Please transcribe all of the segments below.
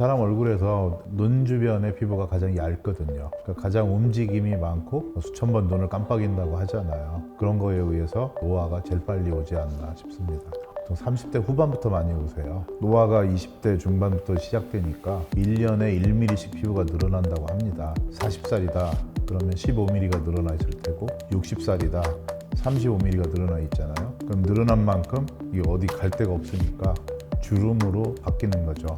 사람 얼굴에서 눈 주변의 피부가 가장 얇거든요. 그러니까 가장 움직임이 많고 수천 번 눈을 깜빡인다고 하잖아요. 그런 거에 의해서 노화가 제일 빨리 오지 않나 싶습니다. 보통 30대 후반부터 많이 오세요. 노화가 20대 중반부터 시작되니까 1년에 1mm씩 피부가 늘어난다고 합니다. 40살이다. 그러면 15mm가 늘어나 있을 테고 60살이다. 35mm가 늘어나 있잖아요. 그럼 늘어난 만큼 이게 어디 갈 데가 없으니까 주름으로 바뀌는 거죠.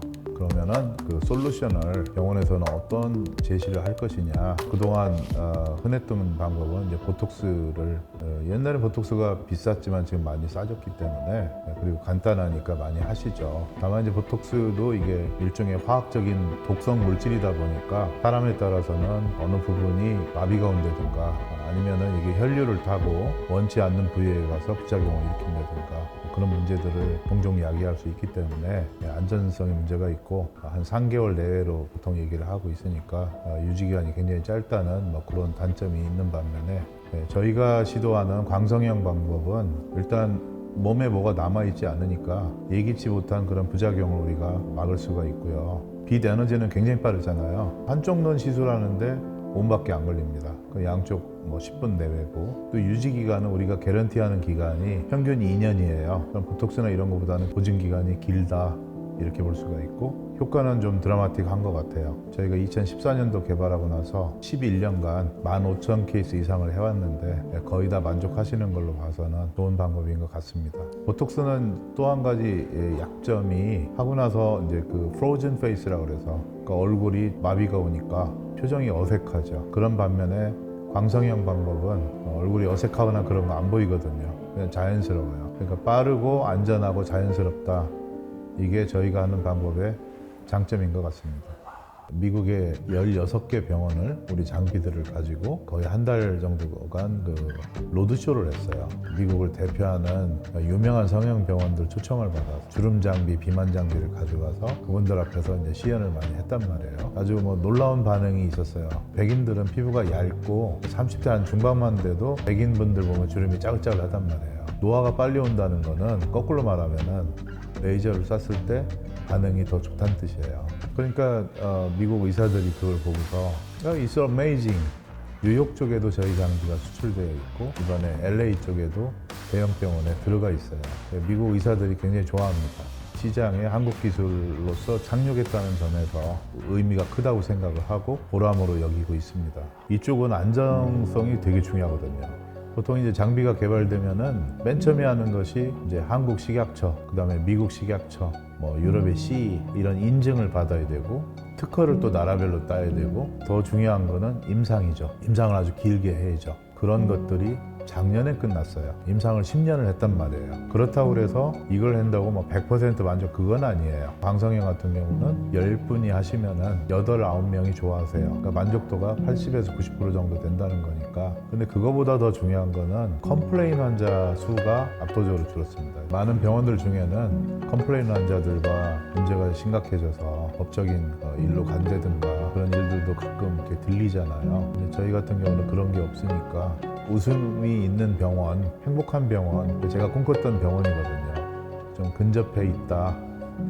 그러면은 그 솔루션을 병원에서는 어떤 제시를 할 것이냐. 그동안 어, 흔했던 방법은 이제 보톡스를 어, 옛날에 보톡스가 비쌌지만 지금 많이 싸졌기 때문에 네, 그리고 간단하니까 많이 하시죠. 다만 이제 보톡스도 이게 일종의 화학적인 독성 물질이다 보니까 사람에 따라서는 어느 부분이 마비가 온다든가 아니면은 이게 혈류를 타고 원치 않는 부위에 가서 부작용을 일으킨다든가 그런 문제들을 종종 야기할 수 있기 때문에 안전성에 문제가 있고 한 3개월 내외로 보통 얘기를 하고 있으니까 어, 유지 기간이 굉장히 짧다는 뭐 그런 단점이 있는 반면에 네, 저희가 시도하는 광성형 방법은 일단 몸에 뭐가 남아 있지 않으니까 예기치 못한 그런 부작용을 우리가 막을 수가 있고요. 빛 에너지는 굉장히 빠르잖아요. 한쪽 눈 시술하는데 5분밖에 안 걸립니다. 그 양쪽 뭐 10분 내외고 또 유지 기간은 우리가 개런티하는 기간이 평균 2년이에요. 그럼 보톡스나 이런 것보다는 보증 기간이 길다 이렇게 볼 수가 있고 효과는 좀 드라마틱한 것 같아요. 저희가 2014년도 개발하고 나서 11년간 15,000 케이스 이상을 해왔는데 거의 다 만족하시는 걸로 봐서는 좋은 방법인 것 같습니다. 보톡스는 또 한 가지 예, 약점이 하고 나서 이제 그 프로즌 페이스라고 그래서 그러니까 얼굴이 마비가 오니까 표정이 어색하죠. 그런 반면에 광성형 방법은 얼굴이 어색하거나 그런 거 안 보이거든요. 그냥 자연스러워요. 그러니까 빠르고 안전하고 자연스럽다. 이게 저희가 하는 방법의 장점인 것 같습니다. 미국의 16개 병원을 우리 장비들을 가지고 거의 한 달 정도간 그 로드쇼를 했어요. 미국을 대표하는 유명한 성형 병원들 초청을 받아서 주름 장비, 비만 장비를 가져가서 그분들 앞에서 이제 시연을 많이 했단 말이에요. 아주 뭐 놀라운 반응이 있었어요. 백인들은 피부가 얇고 30대 한 중반만 돼도 백인 분들 보면 주름이 짜글짜글하단 말이에요. 노화가 빨리 온다는 거는 거꾸로 말하면은 레이저를 쐈을 때 반응이 더 좋다는 뜻이에요. 그러니까 어, 미국 의사들이 그걸 보고서 야, It's amazing. 뉴욕 쪽에도 저희 장비가 수출되어 있고 이번에 LA 쪽에도 대형 병원에 들어가 있어요. 미국 의사들이 굉장히 좋아합니다. 시장에 한국 기술로서 착륙했다는 점에서 의미가 크다고 생각을 하고 보람으로 여기고 있습니다. 이쪽은 안정성이 되게 중요하거든요. 보통 이제 장비가 개발되면은 맨 처음에 하는 것이 이제 한국 식약처, 그다음에 미국 식약처, 뭐 유럽의 CE 이런 인증을 받아야 되고 특허를 또 나라별로 따야 되고 더 중요한 거는 임상이죠. 임상을 아주 길게 해야죠. 그런 것들이 작년에 끝났어요. 임상을 10년을 했단 말이에요. 그렇다고 그래서 이걸 한다고 뭐 100% 만족 그건 아니에요. 방송형 같은 경우는 10분이 하시면은 8, 9명이 좋아하세요. 그러니까 만족도가 80에서 90% 정도 된다는 거니까. 근데 그거보다 더 중요한 거는 컴플레인 환자 수가 압도적으로 줄었습니다. 많은 병원들 중에는 컴플레인 환자들과 문제가 심각해져서 법적인 어, 일로 간다든가 그런 일들도 가끔 이렇게 들리잖아요. 근데 저희 같은 경우는 그런 게 없으니까 웃음이 있는 병원, 행복한 병원, 제가 꿈꿨던 병원이거든요. 좀 근접해 있다.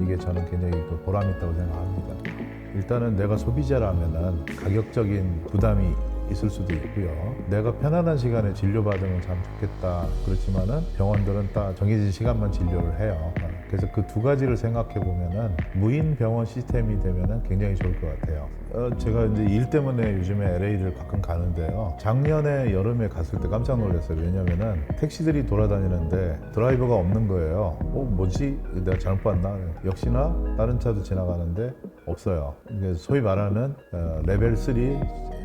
이게 저는 굉장히 그 보람 있다고 생각합니다. 일단은 내가 소비자라면은 가격적인 부담이 있을 수도 있고요. 내가 편안한 시간에 진료받으면 참 좋겠다. 그렇지만은 병원들은 딱 정해진 시간만 진료를 해요. 그래서 그 두 가지를 생각해 보면은 무인 병원 시스템이 되면은 굉장히 좋을 것 같아요. 어, 제가 이제 일 때문에 요즘에 LA를 가끔 가는데요. 작년에 여름에 갔을 때 깜짝 놀랐어요. 왜냐면은 택시들이 돌아다니는데 드라이버가 없는 거예요. 어, 뭐지? 내가 잘못 봤나? 역시나 다른 차도 지나가는데 없어요. 소위 말하는 어, 레벨 3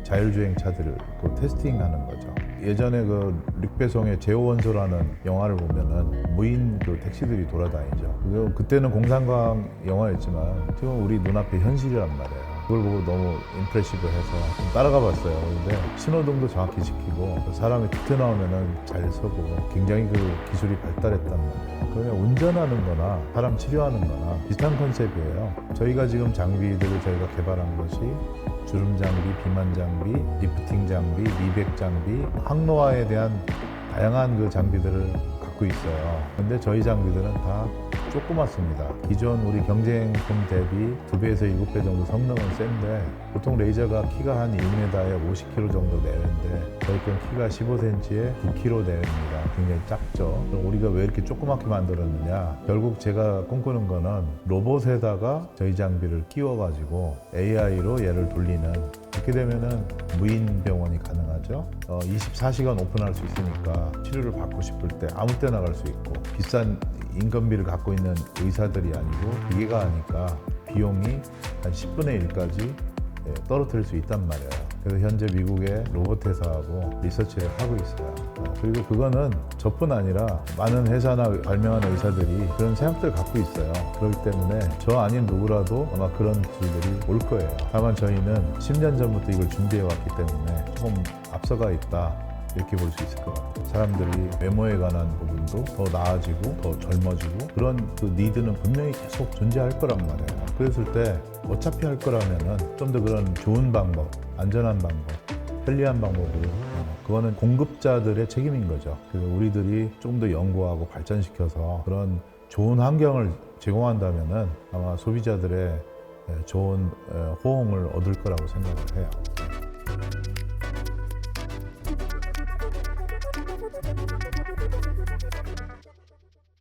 자율주행 차들을 그 테스팅하는 거죠. 예전에 그 릭배송의 제오원소라는 영화를 보면은 무인 그 택시들이 돌아다니죠. 그때는 공상과학 영화였지만 지금 우리 눈앞에 현실이란 말이에요. 그걸 보고 너무 임프레시브해서 좀 따라가 봤어요. 근데 신호등도 정확히 지키고 사람이 툭 튀어나오면은 잘 서고 굉장히 그 기술이 발달했단 말이에요. 그러면 운전하는 거나 사람 치료하는 거나 비슷한 컨셉이에요. 저희가 지금 장비들을 저희가 개발한 것이 주름 장비, 비만 장비, 리프팅 장비, 미백 장비, 항노화에 대한 다양한 그 장비들을 갖고 있어요. 근데 저희 장비들은 다 조그맣습니다. 기존 우리 경쟁품 대비 2배에서 7배 정도 성능은 센데 보통 레이저가 키가 한 1m에 50kg 정도 내는데 저희 건 키가 15cm에 9kg 내립니다. 굉장히 작죠. 우리가 왜 이렇게 조그맣게 만들었느냐? 결국 제가 꿈꾸는 거는 로봇에다가 저희 장비를 끼워가지고 AI로 얘를 돌리는 이렇게 되면은 무인 병원이 가능하죠. 어, 24시간 오픈할 수 있으니까 치료를 받고 싶을 때 아무 때나 갈 수 있고 비싼 인건비를 갖고 있는 의사들이 아니고 기계가 하니까 비용이 한 10분의 1까지 예, 떨어뜨릴 수 있단 말이에요. 그래서 현재 미국의 로봇 회사하고 리서치를 하고 있어요. 어, 그리고 그거는 저뿐 아니라 많은 회사나 발명한 의사들이 그런 생각들을 갖고 있어요. 그렇기 때문에 저 아닌 누구라도 아마 그런 기술들이 올 거예요. 다만 저희는 10년 전부터 이걸 준비해 왔기 때문에 조금 앞서가 있다. 이렇게 볼 수 있을 것 같아요. 사람들이 외모에 관한 부분도 더 나아지고 더 젊어지고 그런 그 니드는 분명히 계속 존재할 거란 말이에요. 그랬을 때 어차피 할 거라면은 좀 더 그런 좋은 방법, 안전한 방법, 편리한 방법으로 어, 그거는 공급자들의 책임인 거죠. 그래서 우리들이 좀 더 연구하고 발전시켜서 그런 좋은 환경을 제공한다면은 아마 소비자들의 예, 좋은 어, 호응을 얻을 거라고 생각을 해요.